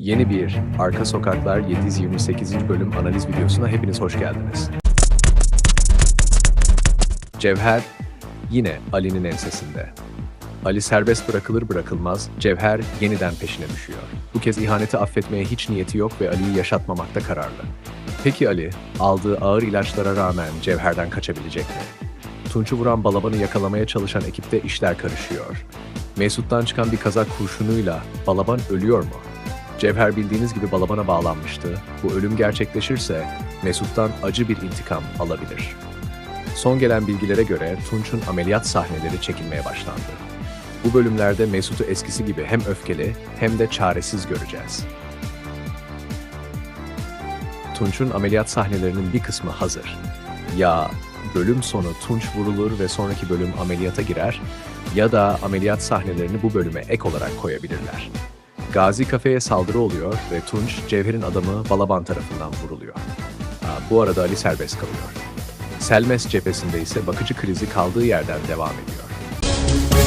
Yeni bir Arka Sokaklar 728. bölüm analiz videosuna hepiniz hoş geldiniz. Cevher yine Ali'nin ensesinde. Ali serbest bırakılır bırakılmaz Cevher yeniden peşine düşüyor. Bu kez ihaneti affetmeye hiç niyeti yok ve Ali'yi yaşatmamakta kararlı. Peki Ali, aldığı ağır ilaçlara rağmen Cevher'den kaçabilecek mi? Tunç'u vuran Balaban'ı yakalamaya çalışan ekipte işler karışıyor. Mesut'tan çıkan bir kazak kurşunuyla Balaban ölüyor mu? Cevher bildiğiniz gibi Balaban'a bağlanmıştı. Bu ölüm gerçekleşirse Mesut'tan acı bir intikam alabilir. Son gelen bilgilere göre Tunç'un ameliyat sahneleri çekilmeye başlandı. Bu bölümlerde Mesut'u eskisi gibi hem öfkeli hem de çaresiz göreceğiz. Tunç'un ameliyat sahnelerinin bir kısmı hazır. Ya bölüm sonu Tunç vurulur ve sonraki bölüm ameliyata girer ya da ameliyat sahnelerini bu bölüme ek olarak koyabilirler. Gazi kafeye saldırı oluyor ve Tunç, Cevher'in adamı Balaban tarafından vuruluyor. Bu arada Ali serbest kalıyor. Selmes cephesinde ise bakıcı krizi kaldığı yerden devam ediyor.